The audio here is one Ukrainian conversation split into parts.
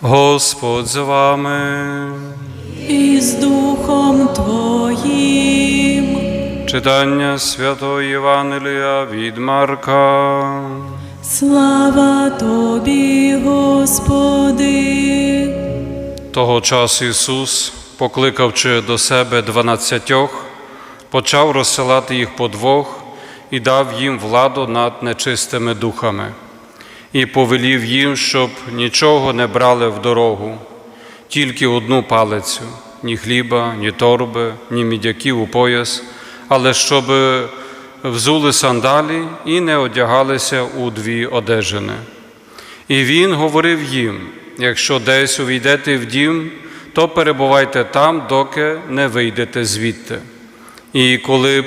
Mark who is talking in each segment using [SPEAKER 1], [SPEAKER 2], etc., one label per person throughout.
[SPEAKER 1] Господь з вами.
[SPEAKER 2] і з Духом Твоїм.
[SPEAKER 1] Читання Святого Євангелія від Марка.
[SPEAKER 2] Слава Тобі, Господи,
[SPEAKER 1] Того часу Ісус, покликавши до себе дванадцятьох, почав розсилати їх по двох і дав їм владу над нечистими духами, і повелів їм, щоб нічого не брали в дорогу, тільки одну палицю, ні хліба, ні торби, ні мідяків у пояс, але щоб взули сандалі і не одягалися у дві одежини. І він говорив їм: якщо десь увійдете в дім, то перебувайте там, доки не вийдете звідти. І коли б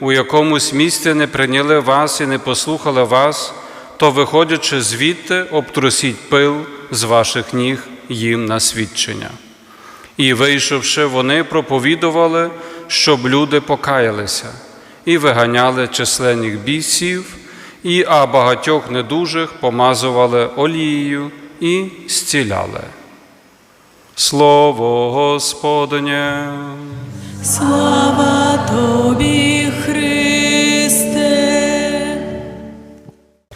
[SPEAKER 1] у якомусь місці не прийняли вас і не послухали вас, то, виходячи звідти, обтрусіть пил з ваших ніг їм на свідчення. І, вийшовши, вони проповідували, щоб люди покаялися, і виганяли численних бійців, і а багатьох недужих помазували олією і зціляли. Слово Господнє.
[SPEAKER 2] слава Тобі, Христе.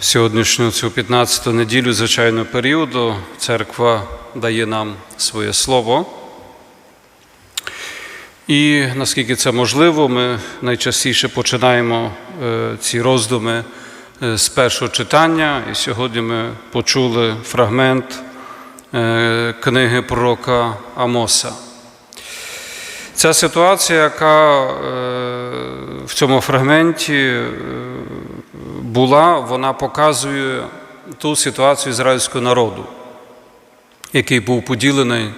[SPEAKER 1] Сьогоднішню цю 15-ту неділю звичайного періоду церква дає нам своє слово. І наскільки це можливо, ми найчастіше починаємо е, ці роздуми е, з першого читання. І сьогодні ми почули фрагмент е, книги пророка Амоса. Ця ситуація, яка в цьому фрагменті була, вона показує ту ситуацію ізраїльського народу, який був поділений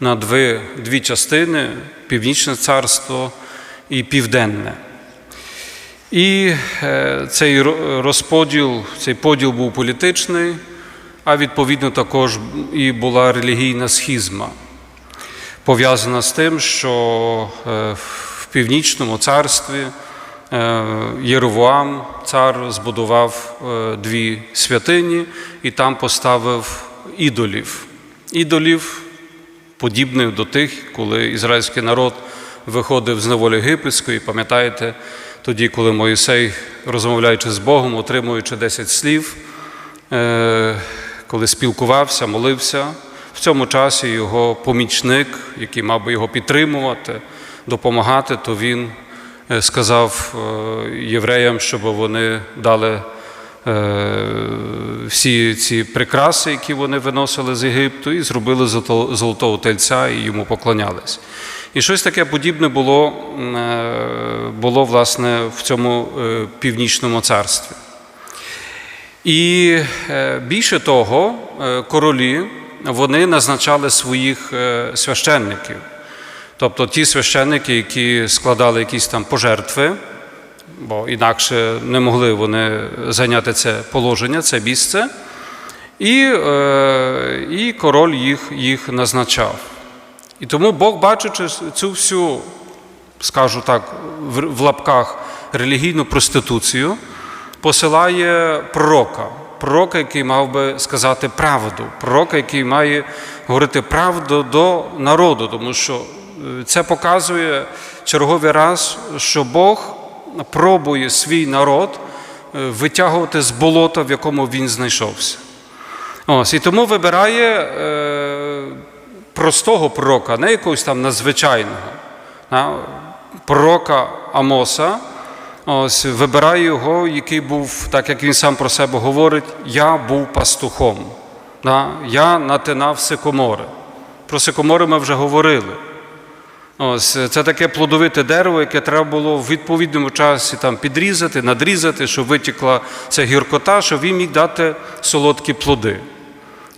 [SPEAKER 1] на дві, дві частини Північне царство і Південне. І е, цей розподіл, цей поділ був політичний, а відповідно також і була релігійна схізма пов'язана з тим, що е, в північному царстві Єровоам, цар, збудував е, дві святині і там поставив ідолів. Ідолів, подібних до тих, коли ізраїльський народ виходив з неволі єгипетської, пам'ятаєте, тоді, коли Моїсей, розмовляючи з Богом, отримуючи 10 слів, е, коли спілкувався, молився, в цьому часі його помічник, який мав би його підтримувати, допомагати, то він е, сказав е, євреям, щоб вони дали е, всі ці прикраси, які вони виносили з Єгипту, і зробили золотого тельця і йому поклонялись. І щось таке подібне було, е, було власне в цьому е, північному царстві. І е, більше того, е, королі вони назначали своїх е, священників. Тобто ті священники, які складали якісь там пожертви, бо інакше не могли вони зайняти це положення, це місце, і, е, і король їх, їх назначав. І тому Бог, бачачи цю всю, скажу так, в лапках релігійну проституцію, посилає пророка, пророка, який мав би сказати правду, пророка, який має говорити правду до народу, тому що це показує черговий раз, що Бог пробує свій народ е, витягувати з болота, в якому він знайшовся. Ось, і тому вибирає е, простого пророка, не якогось там надзвичайного. а, Пророка Амоса, ось, вибирає його, який був, так як він сам про себе говорить, я був пастухом. Да? Я натинав сикомори. Про сикомори ми вже говорили. Ось це таке плодовите дерево, яке треба було в відповідному часі там підрізати, надрізати, щоб витікла ця гіркота, щоб він міг дати солодкі плоди.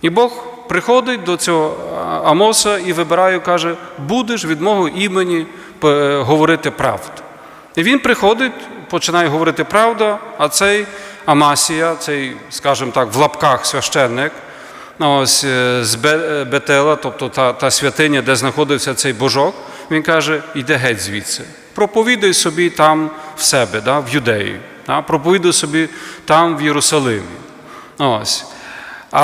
[SPEAKER 1] І Бог приходить до цього Амоса і вибирає, каже: будеш від мого імені е, говорити правду. І він приходить, починає говорити правду, а цей Амасія, цей, скажімо так, в лапках священник, ось е, з Бетела, тобто та, та святиня, де знаходився цей божок, він каже: йди геть звідси. Проповідуй собі там в себе, да, в Юдеї, да, проповідуй собі там в Єрусалимі. Ось. А,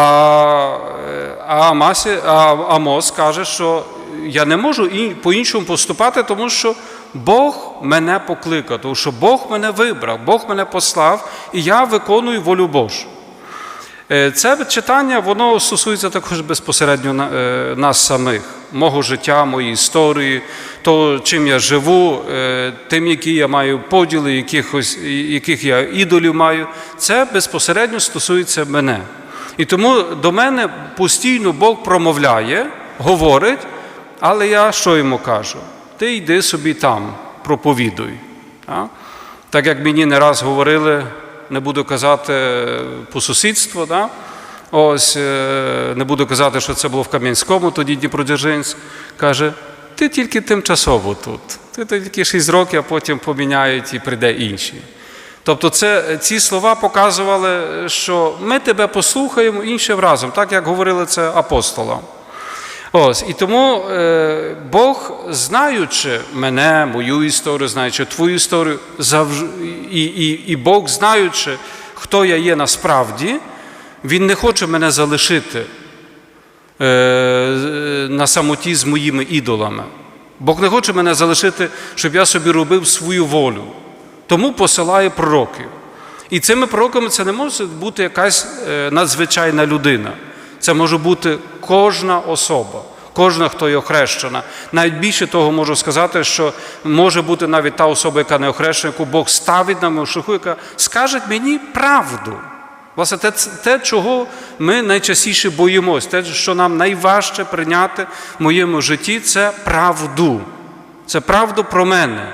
[SPEAKER 1] а, Амасі, а Амос каже, що я не можу по-іншому поступати, тому що Бог мене покликав, тому що Бог мене вибрав, Бог мене послав, і я виконую волю Божу. Е, Це читання воно стосується також безпосередньо е, нас самих, мого життя, моєї історії, того, чим я живу, е, тим, які я маю поділи, якихось, яких я ідолів маю. Це безпосередньо стосується мене. І тому до мене постійно Бог промовляє, говорить, але я що йому кажу? Ти йди собі там, проповідуй. Так? Так як мені не раз говорили, не буду казати е, по сусідству, да? ось е, не буду казати, що це було в Кам'янському, тоді Дніпродзержинськ, каже, ти тільки тимчасово тут. Ти тільки 6 років, а потім поміняють і прийде інший. Тобто це, ці слова показували, що ми тебе послухаємо іншим разом, так як говорили це апостолам. Ось, і тому е, Бог, знаючи мене, мою історію, знаючи твою історію, завж... і, і, і Бог, знаючи, хто я є насправді, Він не хоче мене залишити е, на самоті з моїми ідолами. Бог не хоче мене залишити, щоб я собі робив свою волю. Тому посилає пророків. І цими пророками це не може бути якась е, надзвичайна людина. Це може бути кожна особа, кожна, хто є охрещена. Навіть більше того можу сказати, що може бути навіть та особа, яка не охрещена, яку Бог ставить на мою шляху, яка скаже мені правду. Власне, те, те, чого ми найчастіше боїмось, те, що нам найважче прийняти в моєму житті, це правду. Це правду про мене.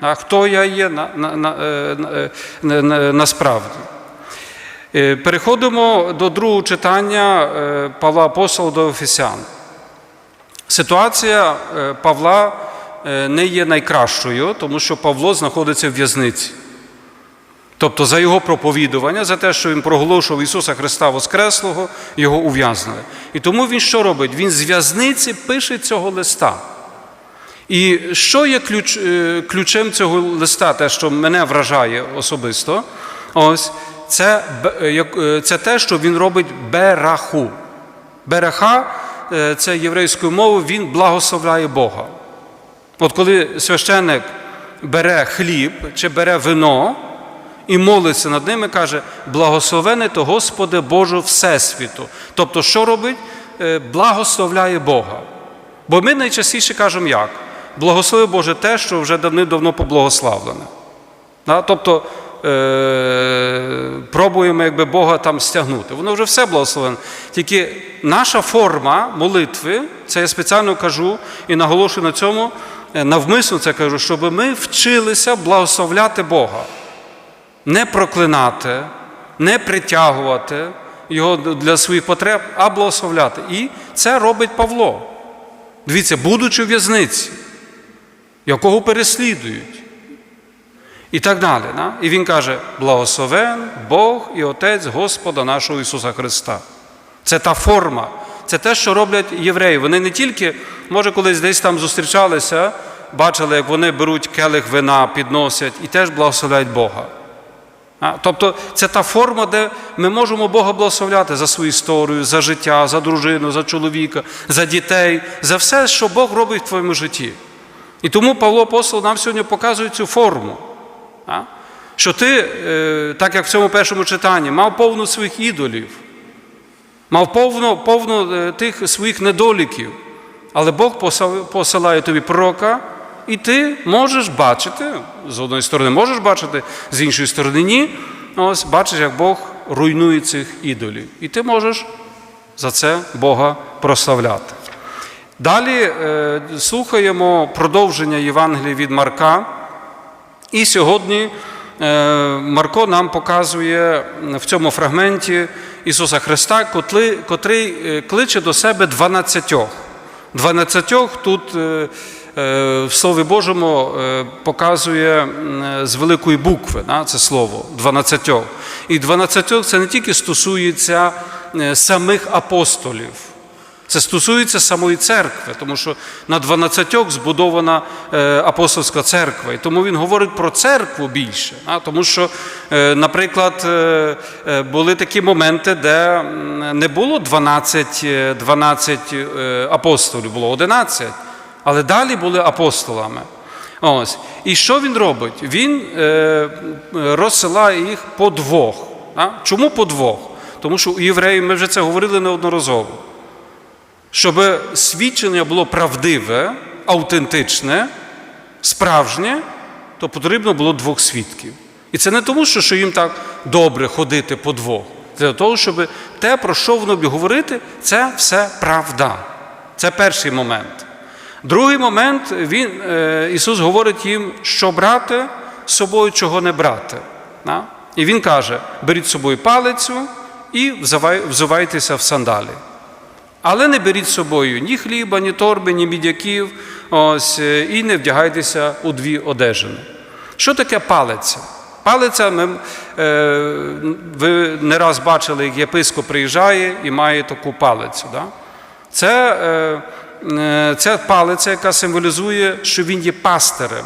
[SPEAKER 1] А хто я є на, на, на, е, на, насправді. Е, Переходимо до другого читання е, Павла Апостола до Ефесян. Ситуація е, Павла не є найкращою, тому що Павло знаходиться в в'язниці. Тобто за його проповідування, за те, що він проголошував Ісуса Христа Воскреслого, його ув'язнили. І тому він що робить? Він з в'язниці пише цього листа. І що є ключ, ключем цього листа, те, що мене вражає особисто, ось це, е, е, це те, що він робить бераху. Береха е, це єврейською мовою, він благословляє Бога. От коли священник бере хліб чи бере вино і молиться над ними, каже, благословене то Господи Боже Всесвіту. Тобто, що робить? Благословляє Бога. Бо ми найчастіше кажемо як? Благослови Боже те, що вже давним-давно поблагославлене. Тобто е- пробуємо якби Бога там стягнути. Воно вже все благословене. Тільки наша форма молитви, це я спеціально кажу і наголошую на цьому, е, навмисно це кажу, щоб ми вчилися благословляти Бога. Не проклинати, не притягувати його для своїх потреб, а благословляти. І це робить Павло. Дивіться, будучи в в'язниці, якого переслідують. І так далі. Да? І він каже: благословен Бог і Отець Господа нашого Ісуса Христа. Це та форма, це те, що роблять євреї. Вони не тільки, може, колись десь там зустрічалися, бачили, як вони беруть келих вина, підносять і теж благословляють Бога. А, Тобто це та форма, де ми можемо Бога благословляти за свою історію, за життя, за дружину, за чоловіка, за дітей, за все, що Бог робить в твоєму житті. І тому Павло Апостол нам сьогодні показує цю форму. Що ти, е, так як в цьому першому читанні, мав повну своїх ідолів, мав повно, повно е, тих своїх недоліків, але Бог посилає тобі пророка, і ти можеш бачити, з одної сторони можеш бачити, з іншої сторони ні. Ось бачиш, як Бог руйнує цих ідолів. І ти можеш за це Бога прославляти. Далі е, слухаємо продовження Євангелія від Марка. І сьогодні е, Марко нам показує в цьому фрагменті Ісуса Христа, котрий, е, кличе до себе дванадцятьох. Дванадцятьох тут е, в Слові Божому показує з великої букви це слово дванадцятьох. І дванадцятьох це не тільки стосується самих апостолів. Це стосується самої церкви, тому що на 12 збудована е, апостольська церква. І тому він говорить про церкву більше. Тому що, е, наприклад, е, були такі моменти, де не було 12, е, 12 е, апостолів, було 11, але далі були апостолами. Ось. І що він робить? Він розсилає їх по двох. Чому по двох? Тому що у євреїв, ми вже це говорили неодноразово. Щоб свідчення було правдиве, автентичне, справжнє, то потрібно було двох свідків. І це не тому, що, їм так добре ходити по двох. Це для того, щоб те, про що воно буде говорити, це все правда. Це перший момент. Другий момент, він, е, Ісус говорить їм, що брати з собою, чого не брати. І Він каже: беріть з собою палицю і взувай- взувайтеся в сандалі. Але не беріть з собою ні хліба, ні торби, ні мідяків, ось, е, і не вдягайтеся у дві одежини. Що таке палиця? Палиця, ми, е, ви не раз бачили, як єпископ приїжджає і має таку палицю. Да? Це, е, це палиця, яка символізує, що він є пастирем,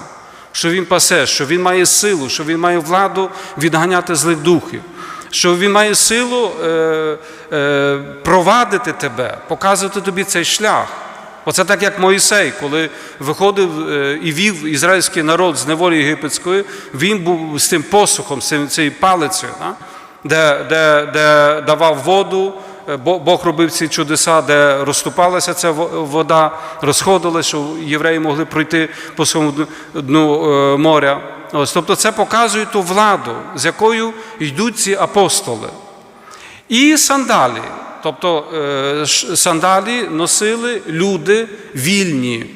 [SPEAKER 1] що він пасе, що він має силу, що він має владу відганяти злих духів, що він має силу е, е, провадити тебе, показувати тобі цей шлях. Оце так, як Моїсей, коли виходив е, і вів ізраїльський народ з неволі єгипетської, він був з тим посухом, з цією палицею, де, де, де давав воду, е, Бог робив ці чудеса, де розступалася ця вода, розходилася, що євреї могли пройти по своєму дну- дну е, моря. Ось, тобто це показує ту владу, з якою йдуть ці апостоли. І сандалі. Тобто е, сандалі носили люди вільні.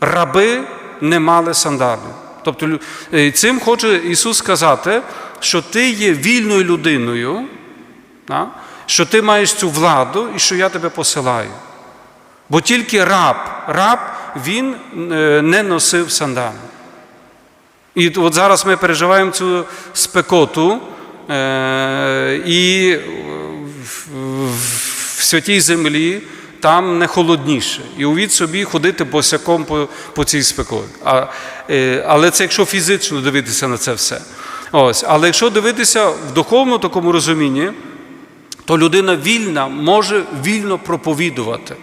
[SPEAKER 1] Раби не мали сандалів. Тобто е, цим хоче Ісус сказати, що ти є вільною людиною, що ти маєш цю владу і що я тебе посилаю. Бо тільки раб, раб він е, не носив сандалі. І от зараз ми переживаємо цю спекоту, е, і в, святій землі там не холодніше. І увіть собі ходити босяком по, по цій спекоті. А, е, але це якщо фізично дивитися на це все. Ось. Але якщо дивитися в духовному такому розумінні, то людина вільна може вільно проповідувати.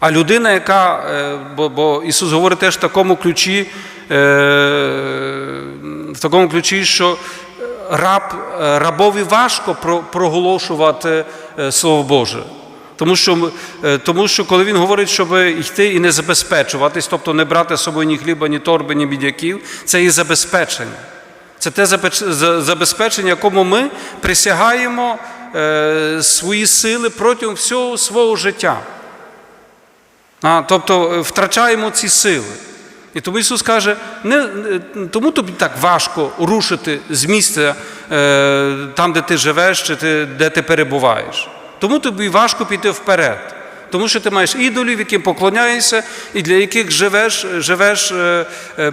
[SPEAKER 1] А людина, яка, е, бо, бо Ісус говорить теж в такому ключі, в такому ключі, що раб, е, рабові важко проголошувати е, Слово Боже. Тому що, е, тому що коли він говорить, щоб йти і не забезпечуватись, тобто не брати з собою ні хліба, ні торби, ні бідяків, це і забезпечення. Це те забезпечення, якому ми присягаємо е, свої сили протягом всього свого життя. Тобто е, втрачаємо ці сили. І тому Ісус каже, не, тому тобі так важко рушити з місця е, там, де ти живеш, чи ти, де ти перебуваєш. Тому тобі важко піти вперед. Тому що ти маєш ідолів, яким поклоняєшся, і для яких живеш, живеш, е, е,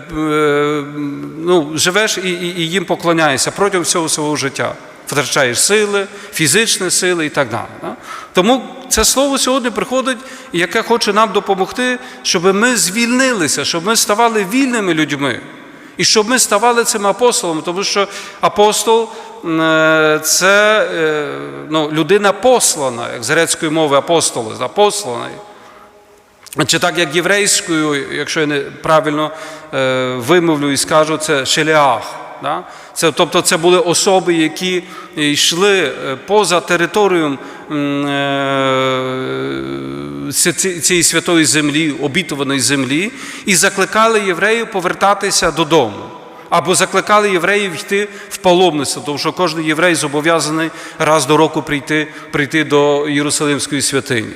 [SPEAKER 1] ну, живеш і, і, і їм поклоняєшся протягом всього свого життя. Втрачаєш сили, фізичні сили і так далі. Тому це слово сьогодні приходить, яке хоче нам допомогти, щоб ми звільнилися, щоб ми ставали вільними людьми. І щоб ми ставали цими апостолами, тому що апостол е, це е, ну, людина послана, як з грецької мови апостоли, посланий. Чи так, як єврейською, якщо я не правильно е, вимовлю і скажу, це шеліах. Да? Це, тобто це були особи, які йшли е, поза територією е, ці- ці- цієї святої землі, обітованої землі, і закликали євреїв повертатися додому. Або закликали євреїв йти в паломництво, тому що кожен єврей зобов'язаний раз до року прийти, прийти до Єрусалимської святині.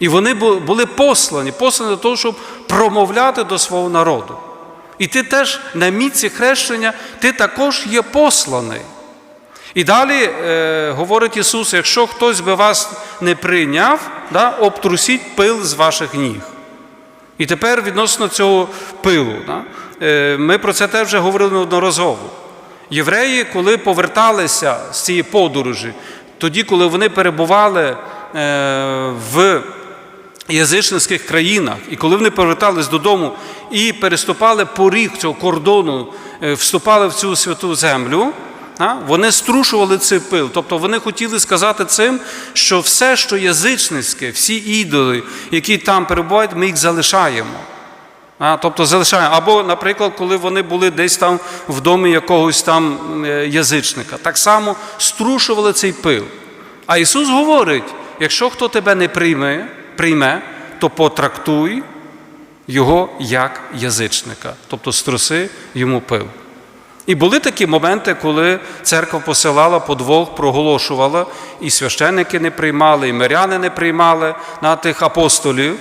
[SPEAKER 1] І вони були послані, послані до того, щоб промовляти до свого народу. І ти теж на місці хрещення, ти також є посланий. І далі е, говорить Ісус: якщо хтось би вас не прийняв, да, обтрусіть пил з ваших ніг. І тепер відносно цього пилу. Да, е, ми про це теж вже говорили неодноразово. Євреї, коли поверталися з цієї подорожі, тоді, коли вони перебували е, в язичницьких країнах, і коли вони повертались додому і переступали поріг цього кордону, е, вступали в цю святу землю, вони струшували цей пил. Тобто вони хотіли сказати цим, що все, що язичницьке, всі ідоли, які там перебувають, ми їх залишаємо. Тобто залишаємо. Або, наприклад, коли вони були десь там в домі якогось там е, язичника, так само струшували цей пил. А Ісус говорить: якщо хто тебе не прийме, прийме, то потрактуй його як язичника, тобто струси йому пил. І були такі моменти, коли церква посилала по двох, проголошувала, і священники не приймали, і миряни не приймали на тих апостолів.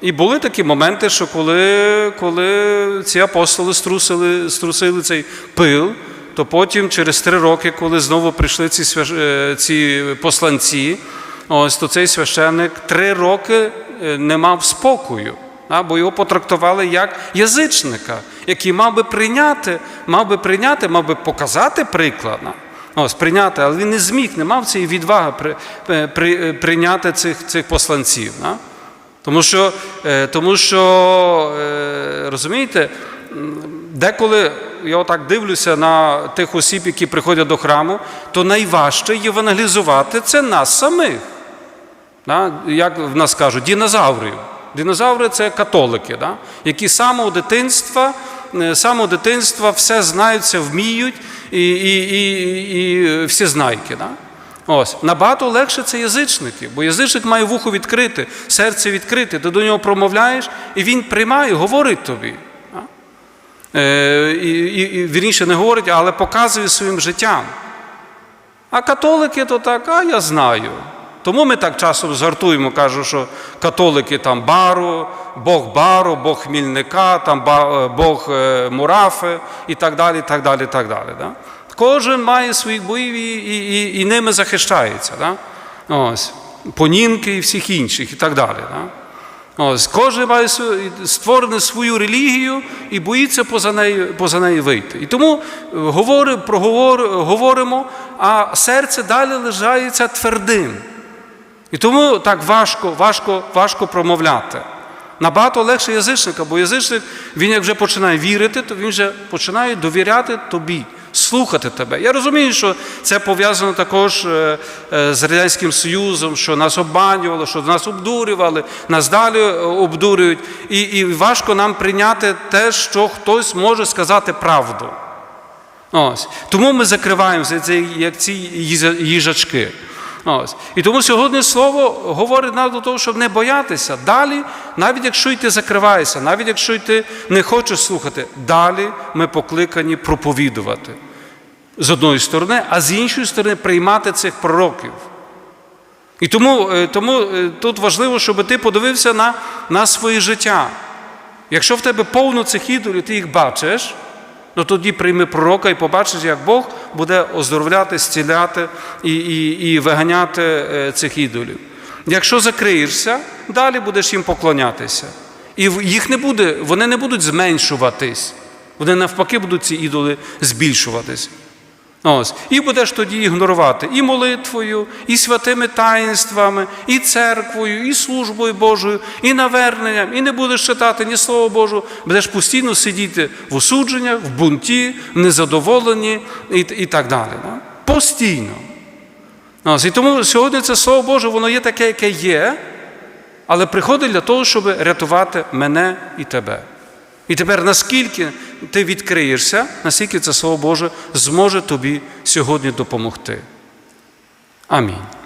[SPEAKER 1] І були такі моменти, що коли, коли ці апостоли струсили, струсили цей пил, то потім, через три роки, коли знову прийшли ці, е, ці посланці, ось то цей священник три роки е, не мав спокою. Бо його потрактували як язичника, який мав би прийняти, мав би прийняти, мав би показати приклад. Ось, прийняти, але він не зміг, не мав цієї відваги при, при, при, прийняти цих, цих посланців. а. Тому що, е, тому що е, розумієте, деколи я отак дивлюся на тих осіб, які приходять до храму, то найважче євангелізувати це нас самих. Да? Як в нас кажуть, динозаврів. Динозаври це католики, да? які з самого дитинства, е, самого дитинства все знають, все вміють і, і, і, і всі знайки. Да? Ось. Набагато легше це язичники, бо язичник має вухо відкрите, серце відкрите, ти до нього промовляєш, і він приймає, говорить тобі. Да? Е, і, і, вірніше не говорить, але показує своїм життям. А католики то так, а я знаю. Тому ми так часом жартуємо, кажу, що католики там бару, Бог бару, Бог хмільника, там е, Бог е, мурафи і так далі. так далі, так далі да? Кожен має своїх боїв і, і, і, і ними захищається. Да? Ось, понінки і всіх інших і так далі. Да? Ось, кожен має створену свою релігію і боїться поза неї, поза неї вийти. І тому е, говори, проговор, говоримо, а серце далі лежається твердим. І тому так важко, важко, важко промовляти. Набагато легше язичника, бо язичник, він як вже починає вірити, то він вже починає довіряти тобі, слухати тебе. Я розумію, що це пов'язано також е, е, з Радянським Союзом, що нас обманювали, що нас обдурювали, нас далі е, обдурюють. І, і важко нам прийняти те, що хтось може сказати правду. Ось. Тому ми закриваємося, це як ці їжа- їжачки. Ось. І тому сьогодні слово говорить нам до того, щоб не боятися. Далі, навіть якщо й ти закриваєшся, навіть якщо й ти не хочеш слухати, далі ми покликані проповідувати з одної сторони, а з іншої сторони приймати цих пророків. І тому, е, тому е, тут важливо, щоб ти подивився на, на своє життя. Якщо в тебе повно цих ідолів, ти їх бачиш, ну тоді прийми пророка і побачиш, як Бог буде оздоровляти, зціляти і, і, і виганяти е, цих ідолів. Якщо закриєшся, далі будеш їм поклонятися. І їх не буде, вони не будуть зменшуватись. Вони навпаки будуть ці ідоли збільшуватись. Ось. І будеш тоді ігнорувати і молитвою, і святими таїнствами, і церквою, і службою Божою, і наверненням, і не будеш читати ні Слова Божого, будеш постійно сидіти в осудженнях, в бунті, в незадоволенні і, і так далі. Да? Постійно. Ось. І тому сьогодні це Слово Боже, воно є таке, яке є, але приходить для того, щоб рятувати мене і тебе. І тепер наскільки ти відкриєшся, наскільки це Слово Боже зможе тобі сьогодні допомогти. Амінь.